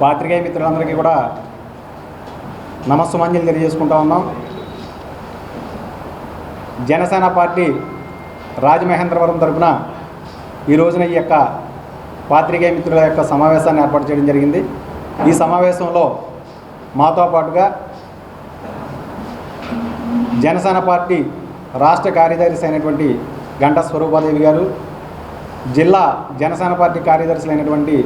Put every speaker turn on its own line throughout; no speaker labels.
పాత్రికేయ మిత్రులందరికీ కూడా నమస్సుమంజలు తెలియజేసుకుంటా ఉన్నాం. జనసేన పార్టీ రాజమహేంద్రవరం తరఫున ఈ రోజున ఈ యొక్క పాత్రికేయ మిత్రుల యొక్క సమావేశాన్ని ఏర్పాటు చేయడం జరిగింది. ఈ సమావేశంలో మాతో పాటుగా జనసేన పార్టీ రాష్ట్ర కార్యదర్శి అయినటువంటి గంటా స్వరూపాదేవి గారు జిల్లా జనసేన పార్టీ కార్యదర్శులైనటువంటి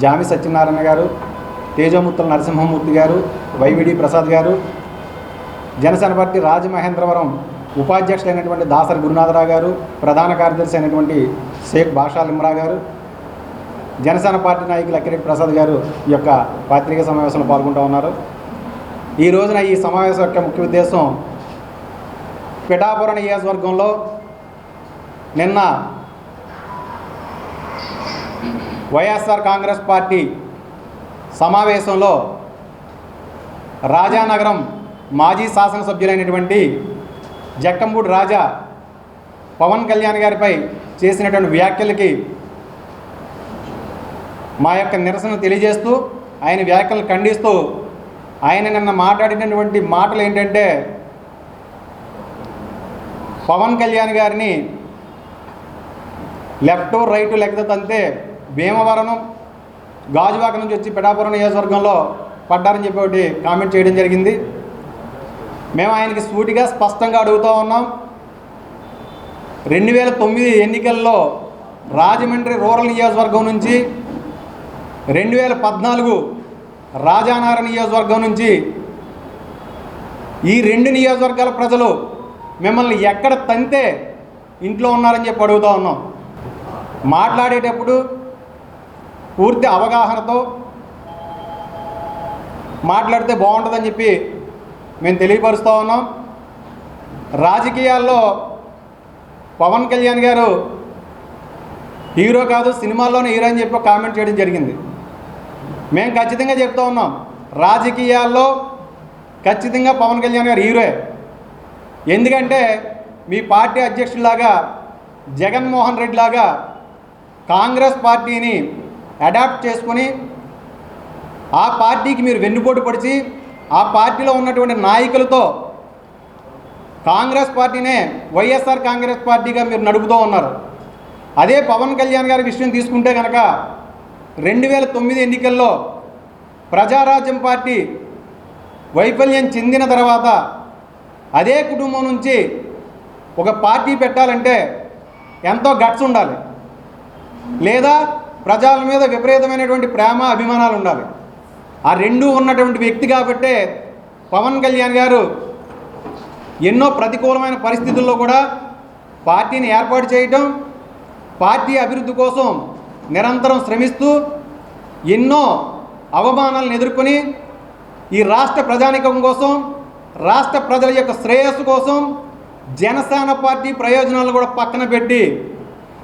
జామి సత్యనారాయణ గారు తేజోముత్తుల నరసింహమూర్తి గారు వైవిడి ప్రసాద్ గారు జనసేన పార్టీ రాజమహేంద్రవరం ఉపాధ్యక్షులైనటువంటి దాసరి గురునాథరావు గారు ప్రధాన కార్యదర్శి అయినటువంటి షేక్ బాషా లిమ్రా గారు జనసేన పార్టీ నాయకులు అక్కిరెడ్డి ప్రసాద్ గారు ఈ యొక్క పాత్రికా సమావేశంలో పాల్గొంటూ ఉన్నారు. ఈ రోజున ఈ సమావేశం యొక్క ముఖ్య ఉద్దేశం పిఠాపురం నియోజకవర్గంలో నిన్న వైఎస్ఆర్ కాంగ్రెస్ పార్టీ సమావేశంలో రాజానగరం మాజీ శాసనసభ్యులైనటువంటి జక్కంబూడి రాజా పవన్ కళ్యాణ్ గారిపై చేసినటువంటి వ్యాఖ్యలకి మా యొక్క నిరసన తెలియజేస్తూ ఆయన వ్యాఖ్యలు ఖండిస్తూ ఆయన నిన్న మాట్లాడినటువంటి మాటలు ఏంటంటే పవన్ కళ్యాణ్ గారిని లెఫ్ట్ రైట్ లెక్క తంతే భీమవరం గాజువాక నుంచి వచ్చి పిఠాపురం నియోజకవర్గంలో పడ్డారని చెప్పి ఒకటి కామెంట్ చేయడం జరిగింది. మేము ఆయనకి సూటిగా స్పష్టంగా అడుగుతూ ఉన్నాం. రెండు వేల తొమ్మిది ఎన్నికల్లో రాజమండ్రి రూరల్ నియోజకవర్గం నుంచి రెండు వేల పద్నాలుగు రాజానగర నియోజకవర్గం నుంచి ఈ రెండు నియోజకవర్గాల ప్రజలు మిమ్మల్ని ఎక్కడ తంతే ఇంట్లో ఉన్నారని చెప్పి అడుగుతూ ఉన్నాం. మాట్లాడేటప్పుడు పూర్తి అవగాహనతో మాట్లాడితే బాగుంటుందని చెప్పి మేము తెలియపరుస్తూ ఉన్నాం. రాజకీయాల్లో పవన్ కళ్యాణ్ గారు హీరో కాదు సినిమాల్లోనే హీరో అని చెప్పి కామెంట్ చేయడం జరిగింది. మేము ఖచ్చితంగా చెప్తా ఉన్నాం రాజకీయాల్లో ఖచ్చితంగా పవన్ కళ్యాణ్ గారు హీరోయే. ఎందుకంటే మీ పార్టీ అధ్యక్షుడిలాగా జగన్మోహన్ రెడ్డి లాగా కాంగ్రెస్ పార్టీని అడాప్ట్ చేసుకొని ఆ పార్టీకి మీరు వెన్నుపోటు పడిచి ఆ పార్టీలో ఉన్నటువంటి నాయకులతో కాంగ్రెస్ పార్టీనే వైఎస్ఆర్ కాంగ్రెస్ పార్టీగా మీరు నడుపుతూ ఉన్నారు. అదే పవన్ కళ్యాణ్ గారి విషయం తీసుకుంటే కనుక రెండు వేల తొమ్మిది ఎన్నికల్లో ప్రజారాజ్యం పార్టీ వైఫల్యం చెందిన తర్వాత అదే కుటుంబం నుంచి ఒక పార్టీ పెట్టాలంటే ఎంతో గట్స్ ఉండాలి. లేదా ప్రజల మీద విపరీతమైనటువంటి ప్రేమ అభిమానాలు ఉండాలి. ఆ రెండూ ఉన్నటువంటి వ్యక్తి కాబట్టే పవన్ కళ్యాణ్ గారు ఎన్నో ప్రతికూలమైన పరిస్థితుల్లో కూడా పార్టీని ఏర్పాటు చేయటం పార్టీ అభివృద్ధి కోసం నిరంతరం శ్రమిస్తూ ఎన్నో అవమానాలను ఎదుర్కొని ఈ రాష్ట్ర ప్రజానికం కోసం రాష్ట్ర ప్రజల యొక్క శ్రేయస్సు కోసం జనసేన పార్టీ ప్రయోజనాలు కూడా పక్కన పెట్టి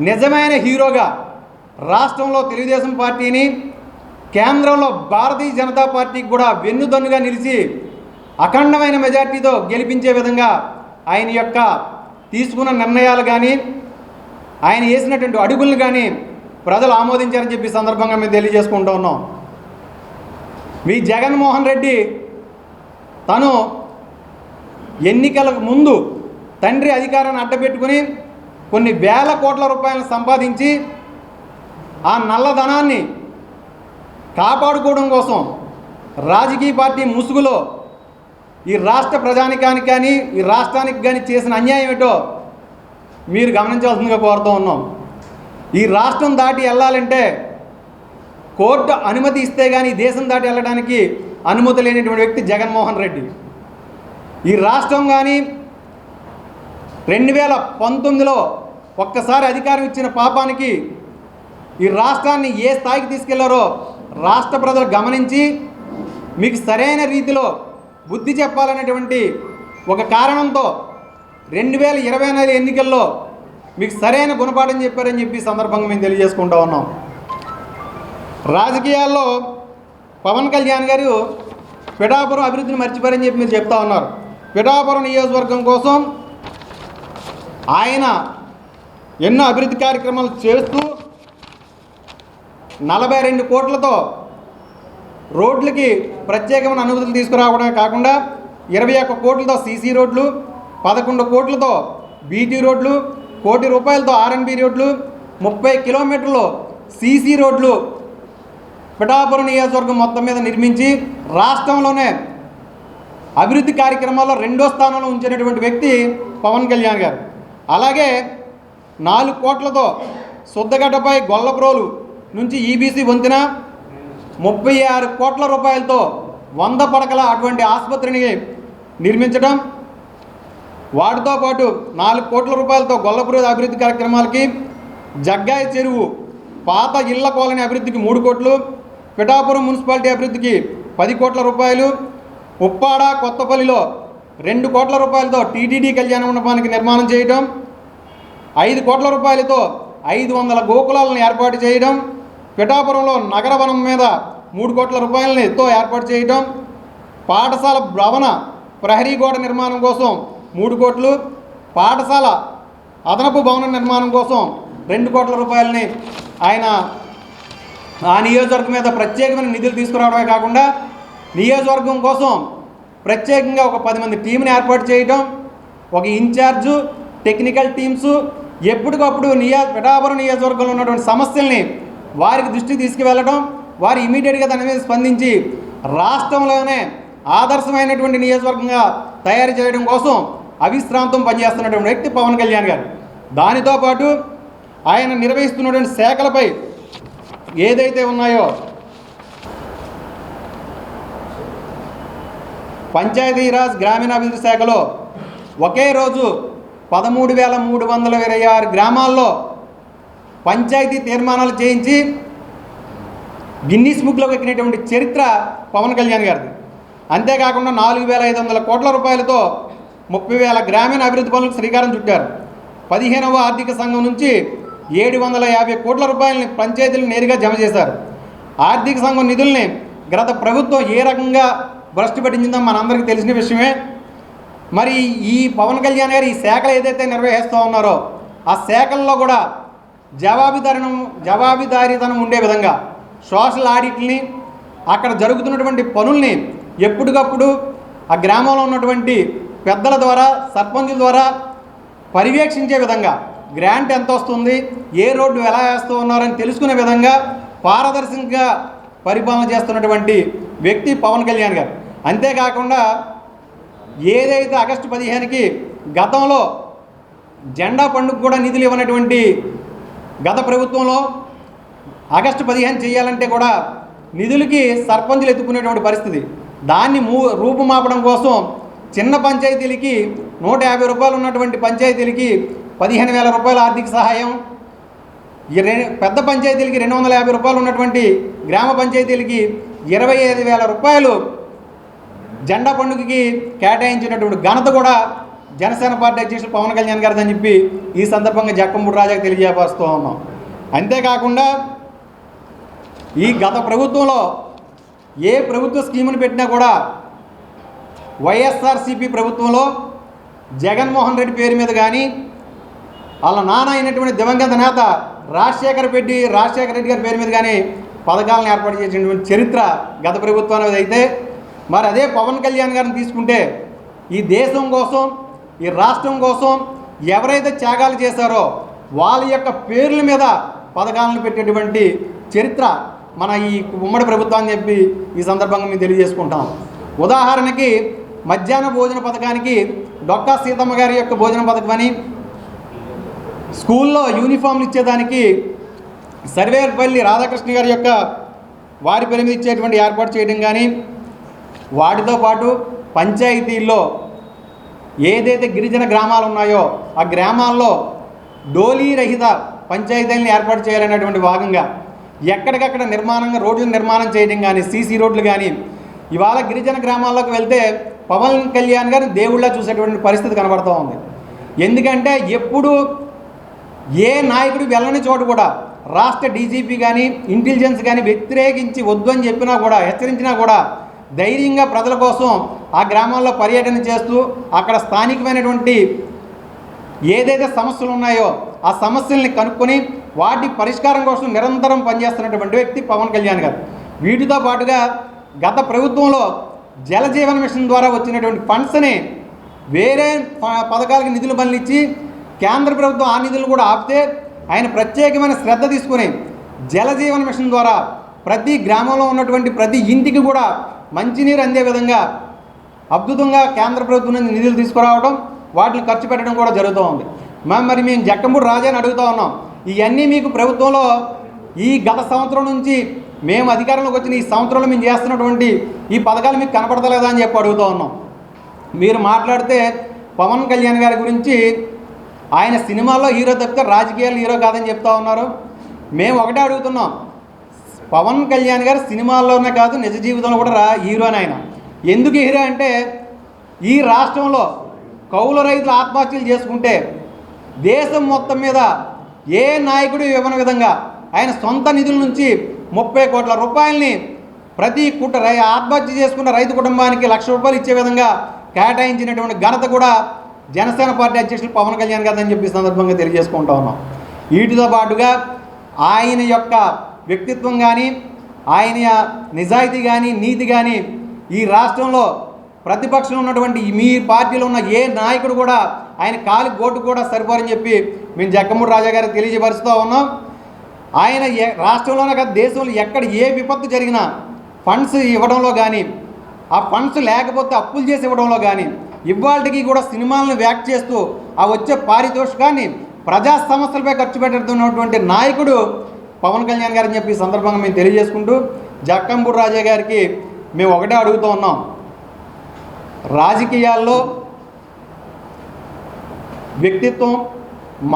నిజమైన హీరోగా రాష్ట్రంలో తెలుగుదేశం పార్టీని కేంద్రంలో భారతీయ జనతా పార్టీకి కూడా వెన్నుదన్నుగా నిలిచి అఖండమైన మెజార్టీతో గెలిపించే విధంగా ఆయన యొక్క తీసుకున్న నిర్ణయాలు కానీ ఆయన వేసినటువంటి అడుగులను కానీ ప్రజలు ఆమోదించారని చెప్పి సందర్భంగా మేము తెలియజేసుకుంటూ ఉన్నాం. మీ జగన్మోహన్ రెడ్డి తను ఎన్నికలకు ముందు తండ్రి అధికారాన్ని అడ్డపెట్టుకుని కొన్ని వేల కోట్ల రూపాయలను సంపాదించి ఆ నల్లధనాన్ని కాపాడుకోవడం కోసం రాజకీయ పార్టీ ముసుగులో ఈ రాష్ట్ర ప్రజానికానికి కానీ ఈ రాష్ట్రానికి కానీ చేసిన అన్యాయం ఏంటో మీరు గమనించాల్సిందిగా కోరుతూ ఉన్నాం. ఈ రాష్ట్రం దాటి వెళ్ళాలంటే కోర్టు అనుమతి ఇస్తే కానీ దేశం దాటి వెళ్ళడానికి అనుమతి లేనటువంటి వ్యక్తి జగన్మోహన్ రెడ్డి. ఈ రాష్ట్రం కానీ రెండు వేల పంతొమ్మిదిలో ఒక్కసారి అధికారం ఇచ్చిన పాపానికి ఈ రాష్ట్రాన్ని ఏ స్థాయికి తీసుకెళ్ళారో రాష్ట్ర ప్రజలు గమనించి మీకు సరైన రీతిలో బుద్ధి చెప్పాలనేటువంటి ఒక కారణంతో రెండు వేల ఇరవై నాలుగు ఎన్నికల్లో మీకు సరైన గుణపాఠం చెప్పారని చెప్పి సందర్భంగా మేము తెలియజేసుకుంటా ఉన్నాం. రాజకీయాల్లో పవన్ కళ్యాణ్ గారు పిఠాపురం అభివృద్ధిని మర్చిపోయారని చెప్పి మీరు చెప్తా ఉన్నారు. పిఠాపురం నియోజకవర్గం కోసం ఆయన ఎన్నో అభివృద్ధి కార్యక్రమాలు చేస్తూ నలభై రెండు కోట్లతో రోడ్లకి ప్రత్యేకమైన అనుమతులు తీసుకురావడమే కాకుండా ఇరవై ఒక్క కోట్లతో సీసీ రోడ్లు పదకొండు కోట్లతో బీటీ రోడ్లు కోటి రూపాయలతో ఆర్ఎన్బి రోడ్లు ముప్పై కిలోమీటర్లు సీసీ రోడ్లు పిఠాపురం నియోజకవర్గం మొత్తం మీద నిర్మించి రాష్ట్రంలోనే అభివృద్ధి కార్యక్రమాల్లో రెండో స్థానంలో ఉంచినటువంటి వ్యక్తి పవన్ కళ్యాణ్ గారు. అలాగే నాలుగు కోట్లతో శుద్ధగడ్డపై గొల్లప్రోలు నుంచి ఈబీసీ వంతెన ముప్పై ఆరు కోట్ల రూపాయలతో వంద పడకల అటువంటి ఆసుపత్రిని నిర్మించడం వాటితో పాటు నాలుగు కోట్ల రూపాయలతో గొల్లపురం అభివృద్ధి కార్యక్రమాలకి జగ్గాయి చెరువు పాత ఇళ్ళ కాలనీ అభివృద్ధికి మూడు కోట్లు పిఠాపురం మున్సిపాలిటీ అభివృద్ధికి పది కోట్ల రూపాయలు ఉప్పాడ కొత్తపల్లిలో రెండు కోట్ల రూపాయలతో టీటీడీ కళ్యాణ మండపానికి నిర్మాణం చేయడం ఐదు కోట్ల రూపాయలతో ఐదు వందల గోకులాలను ఏర్పాటు చేయడం పిఠాపురంలో నగరవనం మీద మూడు కోట్ల రూపాయలని రూపాయలతో ఏర్పాటు చేయడం పాఠశాల భవన ప్రహరీ గోడ నిర్మాణం కోసం మూడు కోట్లు పాఠశాల అదనపు భవన నిర్మాణం కోసం రెండు కోట్ల రూపాయలని ఆయన ఆ నియోజకవర్గం మీద ప్రత్యేకమైన నిధులు తీసుకురావడమే కాకుండా నియోజకవర్గం కోసం ప్రత్యేకంగా ఒక పది మంది టీంని ఏర్పాటు చేయడం ఒక ఇన్ఛార్జు టెక్నికల్ టీమ్స్ ఎప్పటికప్పుడు నియో పిఠాపురం నియోజకవర్గంలో ఉన్నటువంటి సమస్యల్ని వారికి దృష్టి తీసుకువెళ్ళడం వారు ఇమీడియట్గా దాని మీద స్పందించి రాష్ట్రంలోనే ఆదర్శమైనటువంటి నియోజకవర్గంగా తయారు చేయడం కోసం అవిశ్రాంతం పనిచేస్తున్నటువంటి వ్యక్తి పవన్ కళ్యాణ్ గారు. దానితో పాటు ఆయన నిర్వహిస్తున్నటువంటి శాఖలపై ఏదైతే ఉన్నాయో పంచాయతీరాజ్ గ్రామీణాభివృద్ధి శాఖలో ఒకే రోజు పదమూడు వేల మూడు వందల ఇరవై ఆరు గ్రామాల్లో పంచాయతీ తీర్మానాలు చేయించి గిన్నీస్ బుక్లోకి ఎక్కినటువంటి చరిత్ర పవన్ కళ్యాణ్ గారిది. అంతేకాకుండా నాలుగు వేల ఐదు వందల కోట్ల రూపాయలతో ముప్పై వేల గ్రామీణ అభివృద్ధి పనులకు శ్రీకారం చుట్టారు. పదిహేనవ ఆర్థిక సంఘం నుంచి ఏడు వందల యాభై కోట్ల రూపాయలని పంచాయతీలు నేరుగా జమ చేశారు. ఆర్థిక సంఘం నిధుల్ని గత ప్రభుత్వం ఏ రకంగా భ్రష్టు పట్టించిందో మనందరికీ తెలిసిన విషయమే. మరి ఈ పవన్ కళ్యాణ్ గారు ఈ శాఖలు ఏదైతే నిర్వహిస్తూ ఉన్నారో ఆ శాఖల్లో కూడా జవాబుదారినం జవాబుదారీతనం ఉండే విధంగా సోషల్ ఆడిట్ని అక్కడ జరుగుతున్నటువంటి పనుల్ని ఎప్పటికప్పుడు ఆ గ్రామంలో ఉన్నటువంటి పెద్దల ద్వారా సర్పంచుల ద్వారా పర్యవేక్షించే విధంగా గ్రాంట్ ఎంత వస్తుంది ఏ రోడ్డు ఎలా వేస్తూ ఉన్నారని తెలుసుకునే విధంగా పారదర్శకంగా పరిపాలన చేస్తున్నటువంటి వ్యక్తి పవన్ కళ్యాణ్ గారు. అంతేకాకుండా ఏదైతే ఆగస్టు పదిహేనుకి గతంలో జెండా పండుగ కూడా నిధులు ఇవ్వనటువంటి గత ప్రభుత్వంలో ఆగస్టు పదిహేను చేయాలంటే కూడా నిధులకి సర్పంచులు ఎత్తుకునేటువంటి పరిస్థితి. దాన్ని మూ రూపుమాపడం కోసం చిన్న పంచాయతీలకి నూట యాభై రూపాయలు ఉన్నటువంటి పంచాయతీలకి పదిహేను వేల రూపాయల ఆర్థిక సహాయం ఈ రె పెద్ద పంచాయతీలకి రెండు వందల యాభై రూపాయలు ఉన్నటువంటి గ్రామ పంచాయతీలకి ఇరవై ఐదు వేల రూపాయలు జెండా పండుగకి కేటాయించినటువంటి ఘనత కూడా జనసేన పార్టీ అధ్యక్షుడు పవన్ కళ్యాణ్ గారిది అని చెప్పి ఈ సందర్భంగా జక్కంపూడి రాజాకి తెలియజేపరుస్తూ ఉన్నాం. అంతేకాకుండా ఈ గత ప్రభుత్వంలో ఏ ప్రభుత్వ స్కీమును పెట్టినా కూడా వైఎస్ఆర్సీపీ ప్రభుత్వంలో జగన్మోహన్ రెడ్డి పేరు మీద కానీ వాళ్ళ నాన్న అయినటువంటి దివంగత నేత రాజశేఖర రెడ్డి రాజశేఖర రెడ్డి గారి పేరు మీద కానీ పథకాలను ఏర్పాటు చేసినటువంటి చరిత్ర గత ప్రభుత్వానికి అయితే మరి అదే పవన్ కళ్యాణ్ గారిని తీసుకుంటే ఈ దేశం కోసం ఈ రాష్ట్రం కోసం ఎవరైతే త్యాగాలు చేశారో వాళ్ళ యొక్క పేర్ల మీద పథకాలను పెట్టేటువంటి చరిత్ర మన ఈ ఉమ్మడి ప్రభుత్వాన్ని చెప్పి ఈ సందర్భంగా మేము తెలియజేసుకుంటాం. ఉదాహరణకి మధ్యాహ్న భోజన పథకానికి డొక్కా సీతమ్మ గారి యొక్క భోజన పథకం అని స్కూల్లో యూనిఫామ్లు ఇచ్చేదానికి సర్వేపల్లి రాధాకృష్ణ గారి యొక్క వారి పరిమితి ఇచ్చేటువంటి ఏర్పాటు చేయడం కానీ వాటితో పాటు పంచాయతీల్లో ఏదైతే గిరిజన గ్రామాలు ఉన్నాయో ఆ గ్రామాల్లో డోలీ రహిత పంచాయతీలను ఏర్పాటు చేయాలనేటువంటి భాగంగా ఎక్కడికక్కడ నిర్మాణంగా రోడ్ల నిర్మాణం చేయడం కానీ సీసీ రోడ్లు కానీ ఇవాళ గిరిజన గ్రామాల్లోకి వెళ్తే పవన్ కళ్యాణ్ గారు దేవుళ్ళ చూసేటువంటి పరిస్థితి కనబడుతూ ఉంది. ఎందుకంటే ఎప్పుడు ఏ నాయకుడు వెళ్ళని చోటు కూడా రాష్ట్ర డీజీపీ కానీ ఇంటెలిజెన్స్ కానీ వ్యతిరేకించి వద్దు అని చెప్పినా కూడా హెచ్చరించినా కూడా ధైర్యంగా ప్రజల కోసం ఆ గ్రామాల్లో పర్యటన చేస్తూ అక్కడ స్థానికమైనటువంటి ఏదైతే సమస్యలు ఉన్నాయో ఆ సమస్యల్ని కనుక్కొని వాటి పరిష్కారం కోసం నిరంతరం పనిచేస్తున్నటువంటి వ్యక్తి పవన్ కళ్యాణ్ గారు. వీటితో పాటుగా గత ప్రభుత్వంలో జలజీవన మిషన్ ద్వారా వచ్చినటువంటి ఫండ్స్ని వేరే ప- పథకాలకు నిధులు బదిలిచ్చి కేంద్ర ప్రభుత్వం ఆ నిధులు కూడా ఆపితే ఆయన ప్రత్యేకమైన శ్రద్ధ తీసుకుని జలజీవన మిషన్ ద్వారా ప్రతి గ్రామంలో ఉన్నటువంటి ప్రతి ఇంటికి కూడా మంచినీరు అందే విధంగా అద్భుతంగా కేంద్ర ప్రభుత్వం నుంచి నిధులు తీసుకురావడం వాటిని ఖర్చు పెట్టడం కూడా జరుగుతూ ఉంది. మా- మరి మేము జక్కంపూడి రాజాని అడుగుతూ ఉన్నాం. ఇవన్నీ మీకు ప్రభుత్వంలో ఈ గత సంవత్సరం నుంచి మేము అధికారంలోకి వచ్చిన ఈ సంవత్సరంలో మేము చేస్తున్నటువంటి ఈ పథకాలు మీకు కనపడతలేదా అని చెప్పి అడుగుతూ ఉన్నాం. మీరు మాట్లాడితే పవన్ కళ్యాణ్ గారి గురించి ఆయన సినిమాల్లో హీరో తప్పితే రాజకీయాలు హీరో కాదని చెప్తా ఉన్నారు. మేము ఒకటే అడుగుతున్నాం. పవన్ కళ్యాణ్ గారు సినిమాల్లోనే కాదు నిజ జీవితంలో కూడా రా హీరోని ఆయన. ఎందుకు హీరో అంటే ఈ రాష్ట్రంలో కౌలు రైతులు ఆత్మహత్యలు చేసుకుంటే దేశం మొత్తం మీద ఏ నాయకుడు ఇవ్వని విధంగా ఆయన సొంత నిధుల నుంచి ముప్పై కోట్ల రూపాయలని ప్రతి కుట రై ఆత్మహత్య చేసుకున్న రైతు కుటుంబానికి లక్ష రూపాయలు ఇచ్చే విధంగా కేటాయించినటువంటి ఘనత కూడా జనసేన పార్టీ అధ్యక్షులు పవన్ కళ్యాణ్ గారు అని చెప్పి సందర్భంగా తెలియజేసుకుంటా ఉన్నాం. వీటితో పాటుగా ఆయన యొక్క వ్యక్తిత్వం కానీ ఆయన నిజాయితీ కానీ నీతి కానీ ఈ రాష్ట్రంలో ప్రతిపక్షంలో ఉన్నటువంటి మీ పార్టీలో ఉన్న ఏ నాయకుడు కూడా ఆయన కాలి గోటు కూడా సరిపోరని చెప్పి మేము జక్కమూడి రాజా గారికి తెలియజేపరుస్తూ ఉన్నాం. ఆయన ఏ- రాష్ట్రంలోనే కాదు దేశంలో ఎక్కడ ఏ విపత్తు జరిగినా ఫండ్స్ ఇవ్వడంలో కానీ ఆ ఫండ్స్ లేకపోతే అప్పులు చేసి ఇవ్వడంలో కానీ ఇవాళకి కూడా సినిమాలను వ్యాక్ చేస్తూ ఆ వచ్చే పారితోషికాన్ని ప్రజా సమస్యలపై ఖర్చు పెడుతున్నటువంటి నాయకుడు పవన్ కళ్యాణ్ గారని చెప్పి సందర్భంగా మేము తెలియజేసుకుంటూ జక్కంపూర్ రాజా గారికి మేము ఒకటే అడుగుతూ ఉన్నాం. రాజకీయాల్లో వ్యక్తిత్వం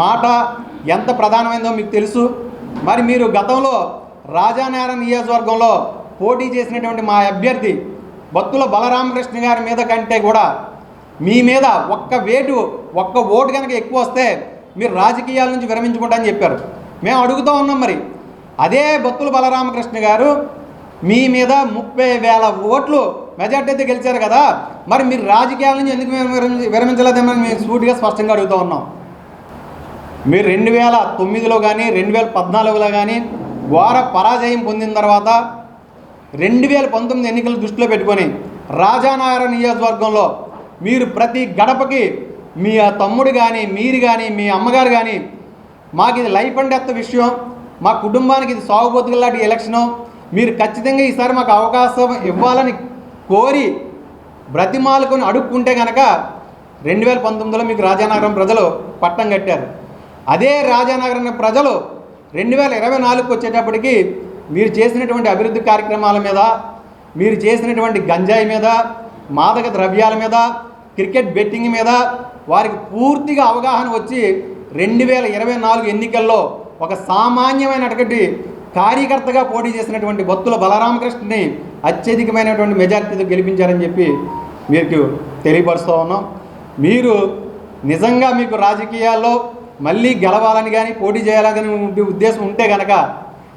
మాట ఎంత ప్రధానమైందో మీకు తెలుసు. మరి మీరు గతంలో రాజానారాయణ నియోజకవర్గంలో పోటీ చేసినటువంటి మా అభ్యర్థి భక్తుల బలరామకృష్ణ గారి మీద కంటే కూడా మీ మీద ఒక్క వేటు ఒక్క ఓటు కనుక ఎక్కువ వస్తే మీరు రాజకీయాల నుంచి విరమించుకుంటా అని చెప్పారు. మేము అడుగుతూ ఉన్నాం మరి. అదే బత్తుల బలరామకృష్ణ గారు మీ మీద ముప్పై వేల ఓట్లు మెజార్టీ అయితే గెలిచారు కదా. మరి మీరు రాజకీయాల నుంచి ఎందుకు విరమించ- విరమించలేదేమని మేము సూటిగా స్పష్టంగా అడుగుతూ ఉన్నాం. మీరు రెండు వేల తొమ్మిదిలో కానీ రెండు వేల పద్నాలుగులో కానీ ఘోర పరాజయం పొందిన తర్వాత రెండు వేల పంతొమ్మిది ఎన్నికలు దృష్టిలో పెట్టుకొని రాజానగర నియోజకవర్గంలో మీరు ప్రతి గడపకి మీ తమ్ముడు కానీ మీరు కానీ మీ అమ్మగారు కానీ మాకు ఇది లైఫ్ అండ్ డెత్ విషయం. మా కుటుంబానికి ఇది సాగుబోతులు లాంటి ఎలక్షను మీరు ఖచ్చితంగా ఈసారి మాకు అవకాశం ఇవ్వాలని కోరి బ్రతిమాలకుని అడుక్కుంటే కనుక రెండు వేల పంతొమ్మిదిలో మీకు రాజానగరం ప్రజలు పట్టం కట్టారు. అదే రాజానగరం ప్రజలు రెండు వేల ఇరవై నాలుగుకి వచ్చేటప్పటికి మీరు చేసినటువంటి అభివృద్ధి కార్యక్రమాల మీద మీరు చేసినటువంటి గంజాయి మీద మాదక ద్రవ్యాల మీద క్రికెట్ బెట్టింగ్ మీద వారికి పూర్తిగా అవగాహన వచ్చి రెండు వేల ఇరవై నాలుగు ఎన్నికల్లో ఒక సామాన్యమైనటువంటి కార్యకర్తగా పోటీ చేసినటువంటి బొత్తుల బలరామకృష్ణని అత్యధికమైనటువంటి మెజార్టీతో గెలిపించారని చెప్పి మీకు తెలియపరుస్తూ ఉన్నాం. మీరు నిజంగా మీకు రాజకీయాల్లో మళ్ళీ గెలవాలని కానీ పోటీ చేయాలని ఉండే ఉద్దేశం ఉంటే కనుక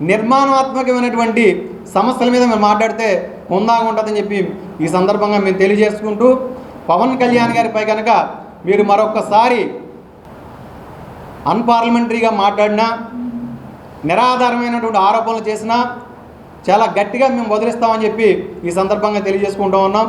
నిర్మాణాత్మకమైనటువంటి సమస్యల మీద మేము మాట్లాడితే ముందాగా ఉంటుందని చెప్పి ఈ సందర్భంగా మేము తెలియజేసుకుంటూ పవన్ కళ్యాణ్ గారిపై కనుక మీరు మరొకసారి అన్పార్లమెంటరీగా మాట్లాడినా నిరాధారమైనటువంటి ఆరోపణలు చేసినా చాలా గట్టిగా మేము వదిలిస్తామని చెప్పి ఈ సందర్భంగా తెలియజేసుకుంటూ ఉన్నాం.